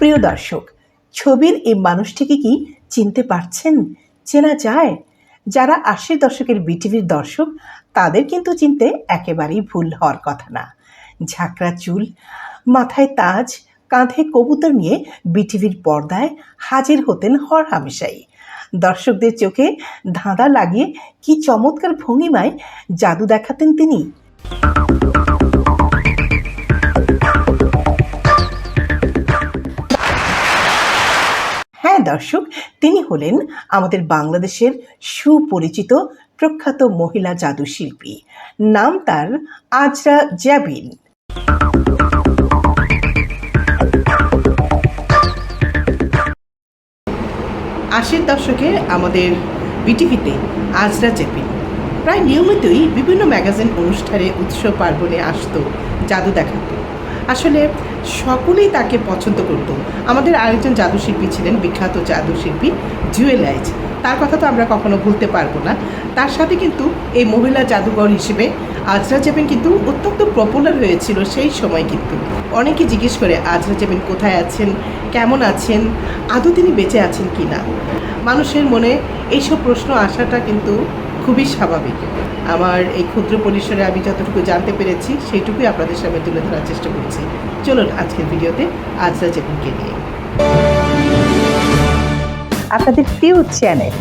প্রিয় দর্শক, ছবির এই মানুষটিকে কি চিনতে পারছেন? চেনা যায়? যারা আশির দশকের বিটিভির দর্শক, তাদের কিন্তু চিনতে একেবারেই ভুল হওয়ার কথা না। ঝাঁকড়া চুল, মাথায় তাজ, কাঁধে কবুতর নিয়ে বিটিভির পর্দায় হাজির হতেন হর হামেশাই। দর্শকদের চোখে ধাঁধা লাগিয়ে কি চমৎকার ভঙ্গিমায় জাদু দেখাতেন তিনি। দর্শক, তিনি হলেন আমাদের বাংলাদেশের সুপরিচিত প্রখ্যাত মহিলা জাদু শিল্পী নাম তার আজরা জ্যাবিন আশির দশকে আমাদের বিটিভিতে আজরা জেপিন প্রায় নিয়মিতই বিভিন্ন ম্যাগাজিন অনুষ্ঠানে উৎসব পার্বণে আসতো জাদু দেখাতো। আসলে সকলেই তাকে পছন্দ করত। আমাদের আরেকজন জাদুশিল্পী ছিলেন, বিখ্যাত জাদুশিল্পী জুয়েল আইজ তার কথা তো আমরা কখনো ভুলতে পারব না। তার সাথে কিন্তু এই মহিলা জাদুঘর হিসেবে আজরা জেবিন কিন্তু অত্যন্ত পপুলার হয়েছিল সেই সময় কিন্তু। অনেকে জিজ্ঞেস করে, আজরা জেবিন কোথায় আছেন? কেমন আছেন? আদৌ তিনি বেঁচে আছেন কি না মানুষের মনে এইসব প্রশ্ন আসাটা কিন্তু খুবই স্বাভাবিক। আমার এই ক্ষুদ্র পরিসরে আমি যতটুকু জানতে পেরেছি, সেইটুকুই আপনাদের সামনে তুলে ধরার চেষ্টা করছি। চলুন আজকের ভিডিওতে আজরা জেবিনকে নিয়ে। আপনাদের প্রিয় চ্যানেল,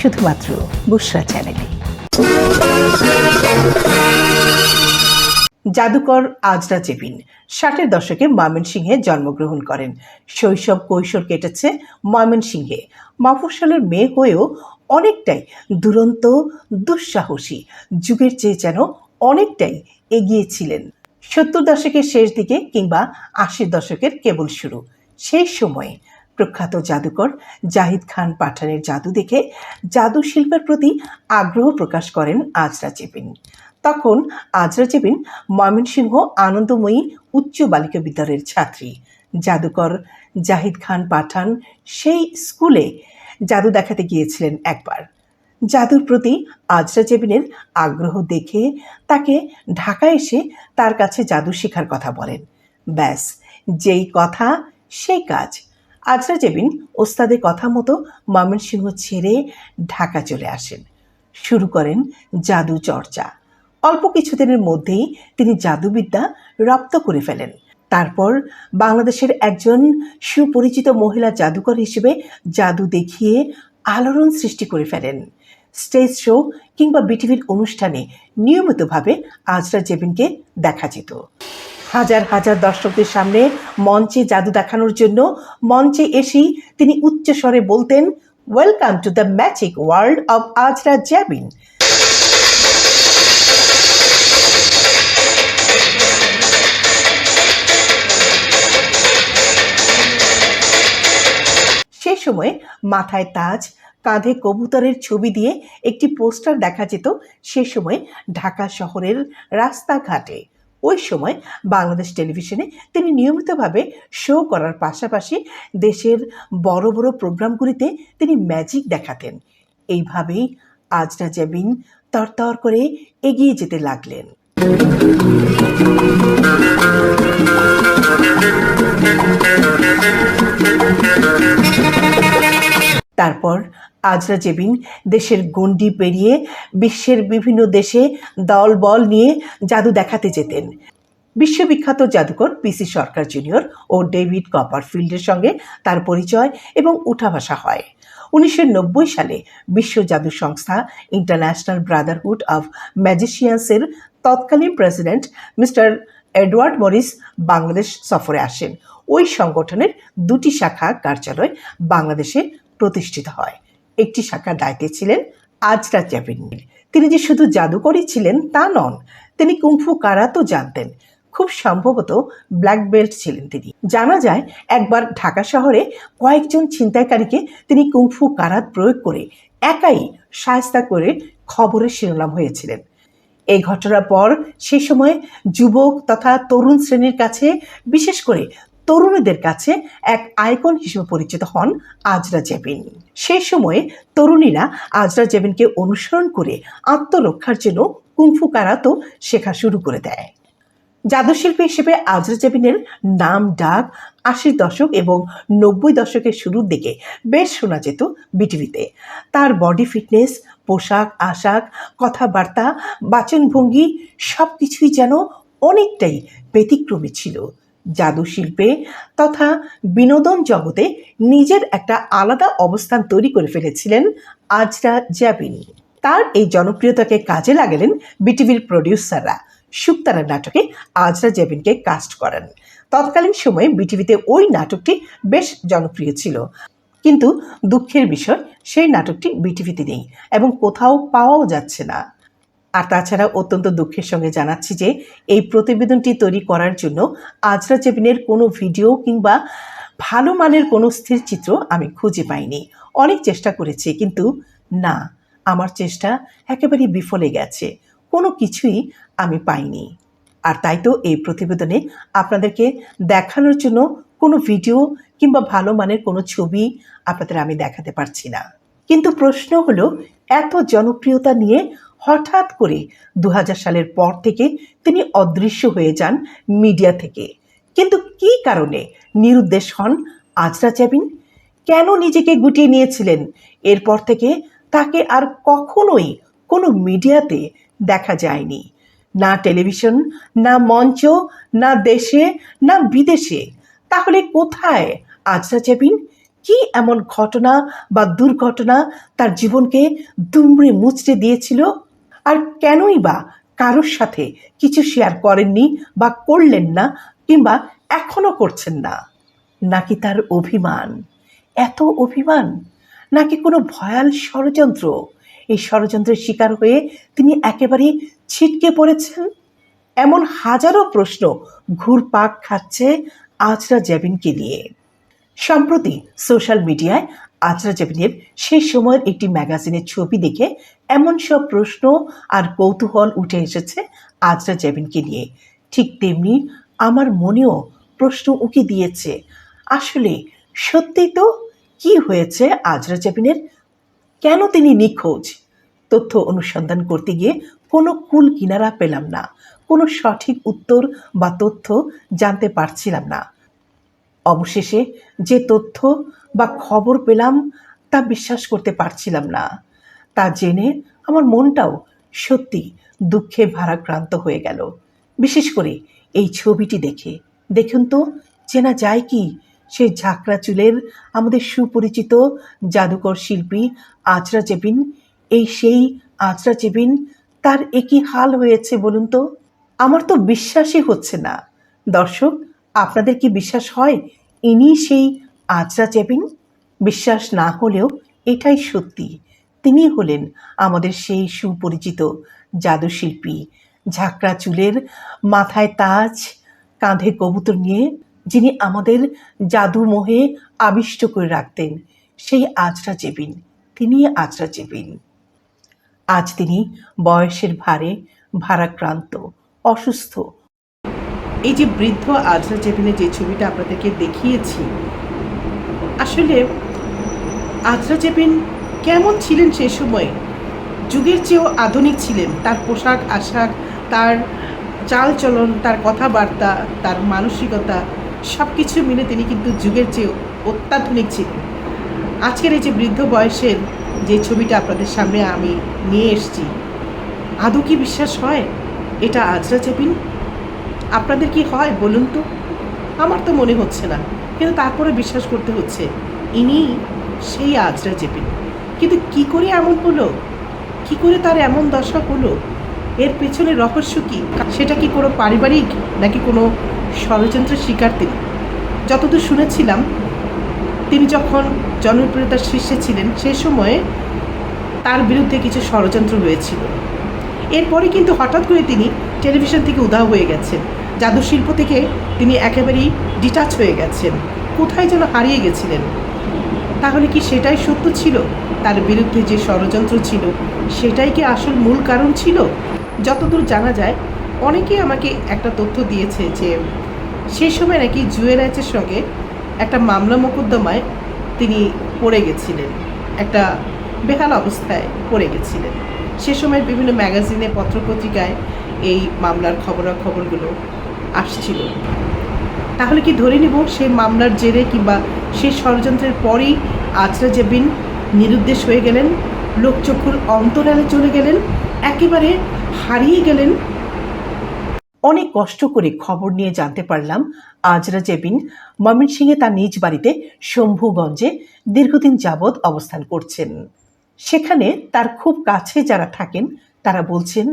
শুধুমাত্র বুসরা চ্যানেলে। জাদুকর আজরা জেবিন ষাটের দশকে ময়মনসিংহে জন্মগ্রহণ করেন। শৈশব কৈশোর কেটেছে ময়মনসিংহে। মফস্বলের মেয়ে হয়েও অনেকটাই দুরন্ত, দুঃসাহসী। যুগের চেয়ে যেন অনেকটাই এগিয়েছিলেন সত্তর দশকের শেষ দিকে কিংবা আশির দশকের কেবল শুরু। সেই সময়ে প্রখ্যাত জাদুকর জাহিদ খান পাঠানের জাদু দেখে জাদু শিল্পের প্রতি আগ্রহ প্রকাশ করেন আজরা চেপিন। তখন আজরা চেপিন ময়মনসিংহ আনন্দময়ী উচ্চ বালিকা বিদ্যালয়ের ছাত্রী। জাদুকর জাহিদ খান পাঠান সেই স্কুলে জাদু দেখাতে গিয়েছিলেন একবার। জাদুর প্রতি আজরা জেবিনের আগ্রহ দেখে তাকে ঢাকায় এসে তার কাছে জাদু শেখার কথা বলেন। ব্যাস, যেই কথা, সেই কাজ। আজরা জেবিন ওস্তাদের কথা মতো ময়মনসিংহ ছেড়ে ঢাকা চলে আসেন। শুরু করেন জাদু চর্চা। অল্প কিছুদিনের মধ্যেই তিনি জাদুবিদ্যা রপ্ত করে ফেলেন। তারপর বাংলাদেশের একজন সুপরিচিত মহিলা জাদুকর হিসেবে জাদু দেখিয়ে আলোড়ন সৃষ্টি করে ফেলেন। স্টেজ শো কিংবা বিটিভির অনুষ্ঠানে নিয়মিতভাবে আজরা জেবিনকে দেখা যেত। হাজার হাজার দর্শকদের সামনে মঞ্চে জাদু দেখানোর জন্য মঞ্চে এসেই তিনি উচ্চস্বরে বলতেন welcome to the magic world of Azra Jabin সময় মাথায় তাজ, কাঁধে কবুতরের ছবি দিয়ে একটি পোস্টার দেখা যেত, সে সময় ঢাকা শহরের রাস্তাঘাটে। ওই সময় বাংলাদেশ টেলিভিশনে তিনি নিয়মিতভাবে শো করার পাশাপাশি দেশের বড় বড় প্রোগ্রামগুলিতে তিনি ম্যাজিক দেখাতেন। এইভাবেই আজরা জাবিন তরতর করে এগিয়ে যেতে লাগলেন। তারপর আজরা জেবিন দেশের গণ্ডি পেরিয়ে বিশ্বের বিভিন্ন দেশে দল বল নিয়ে জাদু দেখাতে যেতেন। বিশ্ববিখ্যাত জাদুকর পিসি সরকার জুনিয়র ও ডেভিড কপারফিল্ডের সঙ্গে তার পরিচয় এবং উঠাভাসা হয়। উনিশশো নব্বই সালে বিশ্ব জাদু সংস্থা ইন্টারন্যাশনাল ব্রাদারহুড অব ম্যাজিশিয়ান্সের তৎকালীন president mister Edward Morris Bangladesh সফরে আসেন। ওই সংগঠনের দুটি শাখা কার্যালয় বাংলাদেশে প্রতিষ্ঠিত হয়। একটি শাখার দায়িত্বে ছিলেন আজরা চ্যাপিন। তিনি যে শুধু জাদুকরই ছিলেন তা নন, তিনি কুংফু কারাতো জানতেন। খুব সম্ভবত ব্ল্যাক বেল্ট ছিলেন তিনি। জানা যায়, একবার ঢাকা শহরে কয়েকজন ছিনতাইকারীকে তিনি কুংফু কারাত প্রয়োগ করে একাই সায়স্তা করে খবরের শিরোনাম হয়েছিলেন। এই ঘটনার পর সে সময় যুবক তথা তরুণ শ্রেণির কাছে বিশেষ করে তরুণীদের কাছে এক আইকন হিসেবে পরিচিত হন আজরা জেবিন। সেই সময়ে তরুণীরা আজরা জেবিনকে অনুসরণ করে আত্মরক্ষার জন্য কুংফু কারাতো শেখা শুরু করে দেয়। জাদুশিল্পী হিসেবে আজরা জেবিনের নাম, ডাক, আশির দশক এবং নব্বই দশকের শুরুর দিকে বেশ শোনা যেত বিটিভিতে। তার বডি ফিটনেস, পোশাক, আশাক, কথাবার্তা, বাচনভঙ্গি সব কিছুই যেন অনেকটাই ব্যতিক্রমী ছিল। জাদু শিল্পে তথা বিনোদন জগতে নিজের একটা আলাদা অবস্থান তৈরি করে ফেলেছিলেন আজরা জাবিন তার এই জনপ্রিয়তাকে কাজে লাগালেন বিটিভির প্রডিউসাররা। শুক্তারা নাটকে আজরা জেবিনকে কাস্ট করেন। তৎকালীন সময়ে বিটিভিতে ওই নাটকটি বেশ জনপ্রিয় ছিল। কিন্তু দুঃখের বিষয়, সেই নাটকটি বিটিভিতে নেই এবং কোথাও পাওয়াও যাচ্ছে না। আর তাছাড়া অত্যন্ত দুঃখের সঙ্গে জানাচ্ছি যে এই প্রতিবেদনটি তৈরি করার জন্য আজরা জেবিনের কোনো ভিডিও কিংবা ভালো মানের কোনো স্থির চিত্র আমি খুঁজে পাইনি। অনেক চেষ্টা করেছি, কিন্তু না, আমার চেষ্টা একেবারে বিফলে গেছে। কোনো কিছুই আমি পাইনি। আর তাই তো এই প্রতিবেদনে আপনাদেরকে দেখানোর জন্য কোনো ভিডিও কিংবা ভালো মানের কোনো ছবি আপনাদের আমি দেখাতে পারছি না। কিন্তু প্রশ্ন হলো, এত জনপ্রিয়তা নিয়ে হঠাৎ করে দু হাজার সালের পর থেকে তিনি অদৃশ্য হয়ে যান মিডিয়া থেকে। কিন্তু কি কারণে নিরুদ্দেশ হন আজরা চাবিন কেন নিজেকে গুটিয়ে নিয়েছিলেন? এরপর থেকে তাকে আর কখনোই কোনো মিডিয়াতে দেখা যায়নি। না টেলিভিশন, না মঞ্চ, না দেশে, না বিদেশে। তাহলে কোথায় আজরা চেবিন কি এমন ঘটনা বা দুর্ঘটনা তার জীবনকে দুমড়ে মুচড়ে দিয়েছিল? আর কেনই বা কারোর সাথে কিছু শেয়ার করেননি বা করলেন না কিংবা এখনও করছেন না? নাকি তার অভিমান? এত অভিমান? নাকি কোনো ভয়াল ষড়যন্ত্র? এই ষড়যন্ত্রের শিকার হয়ে তিনি একেবারে ছিটকে পড়েছেন? এমন হাজারো প্রশ্ন ঘুরপাক খাচ্ছে আজরা জ্যাবিনকে নিয়ে। সম্প্রতি সোশ্যাল মিডিয়ায় আজরা জ্যাবিনের সেই সময়ের একটি ম্যাগাজিনের ছবি দেখে এমন সব প্রশ্ন আর কৌতূহল উঠে এসেছে আজরা জ্যাবিনকে নিয়ে। ঠিক তেমনি আমার মনেও প্রশ্ন উকি দিয়েছে, আসলে সত্যি তো কি হয়েছে আজরা জ্যাবিনের কেন তিনি নিখোঁজ? তথ্য অনুসন্ধান করতে গিয়ে কোনো কুল কিনারা পেলাম না, কোনো সঠিক উত্তর বা তথ্য জানতে পারছিলাম না। অবশেষে যে তথ্য বা খবর পেলাম তা বিশ্বাস করতে পারছিলাম না। তা জেনে আমার মনটাও সত্যি দুঃখে ভারাক্রান্ত হয়ে গেল। বিশেষ করে এই ছবিটি দেখে। দেখুন তো, চেনা যায় কি সেই ঝাঁকড়া চুলের আমাদের সুপরিচিত জাদুকর শিল্পী আজরা চেপিন এই সেই আজরা চেবিন তার একই হাল হয়েছে বলুন তো? আমার তো বিশ্বাসই হচ্ছে না। দর্শক, আপনাদের কি বিশ্বাস হয়? ইনি সেই আজরা চেবিন বিশ্বাস না হলেও এটাই সত্যি। তিনি হলেন আমাদের সেই সুপরিচিত জাদুশিল্পী। ঝাঁকড়া চুলের মাথায় তাজ, কাঁধে কবুতর নিয়ে যিনি আমাদের জাদু মোহে আবিষ্ট করে রাখতেন, সেই আজরা চেবিন তিনি আজরা চেপিন আজ তিনি বয়সের ভারে ভারাক্রান্ত, অসুস্থ। এই যে বৃদ্ধ আজরা চেবিনের যে ছবিটা আপনাদেরকে দেখিয়েছি আসলে আজরা চেবিন কেমন ছিলেন সেই সময়ে? যুগের চেয়েও আধুনিক ছিলেন। তার পোশাক, আশাক, তার চালচলন, তার কথাবার্তা, তার মানসিকতা সব কিছু মিলে তিনি কিন্তু যুগের চেয়েও অত্যাধুনিক ছিলেন। আজকের এই যে বৃদ্ধ বয়সের যে ছবিটা আপনাদের সামনে আমি নিয়ে এসেছি, আদৌ কি বিশ্বাস হয় এটা আজরা চেপিন আপনাদের কি হয় বলুন তো? আমার তো মনে হচ্ছে না। কিন্তু তারপরে বিশ্বাস করতে হচ্ছে ইনি সেই আজরা চেপিন কিন্তু কি করে এমন হলো? কি করে তার এমন দশা হলো? এর পেছনে রহস্য কি? সেটা কি কোনো পারিবারিক নাকি কোনো ষড়যন্ত্রের শিকার? তিনি যতদূর শুনেছিলাম, তিনি যখন জনপ্রিয়তার শীর্ষে ছিলেন সে সময়ে তার বিরুদ্ধে কিছু ষড়যন্ত্র হয়েছিল। এরপরে কিন্তু হঠাৎ করে তিনি টেলিভিশন থেকে উধাও হয়ে গেছেন। জাদু শিল্প থেকে তিনি একেবারেই ডিটাচ হয়ে গেছেন। কোথায় যেন হারিয়ে গেছিলেন। তাহলে কি সেটাই সত্য ছিল? তার বিরুদ্ধে যে ষড়যন্ত্র ছিল, সেটাই কি আসল মূল কারণ ছিল? যতদূর জানা যায় অনেকেই আমাকে একটা তথ্য দিয়েছে যে সেই সময় নাকি জুয়েরাজের সঙ্গে একটা মামলা মোকদ্দমায় তিনি পড়ে গেছিলেন। একটা বেহাল অবস্থায় পড়ে গেছিলেন। সে সময় বিভিন্ন ম্যাগাজিনে পত্রপত্রিকায় এই মামলার খবরাখবরগুলো আসছিল। তাহলে কি ধরে নেব সে মামলার জেরে কিংবা সে ষড়যন্ত্রের পরেই আজরা জেবিন নিরুদ্দেশ হয়ে গেলেন, লোকচক্ষুর অন্তরালে চলে গেলেন, একেবারে হারিয়ে গেলেন। অনেক কষ্ট করে খবর নিয়ে জানতে পারলাম আজরা জেবিন ময়মনসিংহে তার নিজ বাড়িতে শম্ভুগঞ্জে দীর্ঘদিন যাবৎ অবস্থান করছেন। সেখানে তার খুব কাছে যারা থাকেন তারা বলছেন,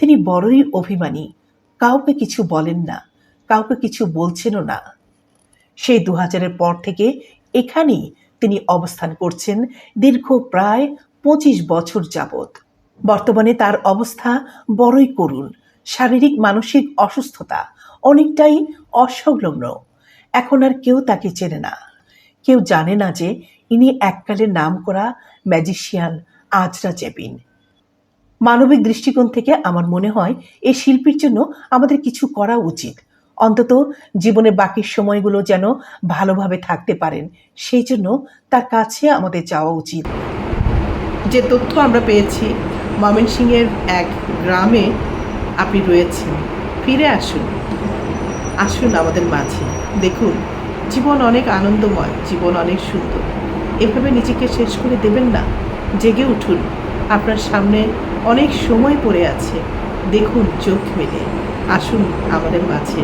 তিনি বড়ই অভিমানী কাউকে কিছু বলেন না, কাউকে কিছু বলছেনও না। সেই দু হাজারের পর থেকে এখানেই তিনি অবস্থান করছেন দীর্ঘ প্রায় পঁচিশ বছর যাবৎ। বর্তমানে তার অবস্থা বড়ই করুণ, শারীরিক, মানসিক অসুস্থতা অনেকটাই অসংলগ্ন। এখন আর কেউ তাকে চেনে না। কেউ জানে না যে ইনি এককালে নাম করা ম্যাজিশিয়ান আজরা জেবিন। মানবিক দৃষ্টিকোণ থেকে আমার মনে হয় এই শিল্পীর জন্য আমাদের কিছু করা উচিত। অন্তত জীবনে বাকি সময়গুলো যেন ভালোভাবে থাকতে পারেন, সেই জন্য তার কাছে আমাদের যাওয়া উচিত। যে তথ্য আমরা পেয়েছি, ময়মনসিংহের এক গ্রামে আপনি রয়েছেন। ফিরে আসুন। আসুন আমাদের মাঝে। দেখুন, জীবন অনেক আনন্দময়, জীবন অনেক সুন্দর। এভাবে নিজেকে শেষ করে দেবেন না। জেগে উঠুন। আপনার সামনে অনেক সময় পড়ে আছে। দেখুন, চোখ মেলে। আসুন আমাদের মাঝে।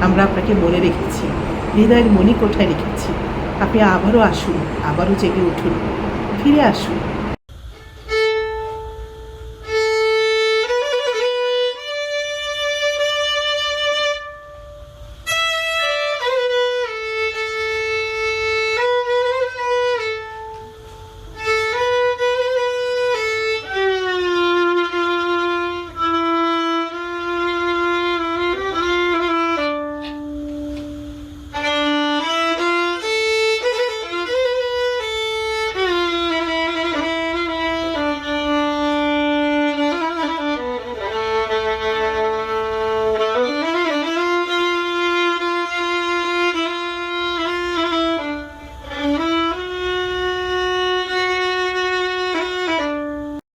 আমরা আপনাকে মনে রেখেছি। হৃদয়ের মনি কোঠায় রেখেছি? আপনি আবারও আসুন, আবারও জেগে উঠুন। ফিরে আসুন।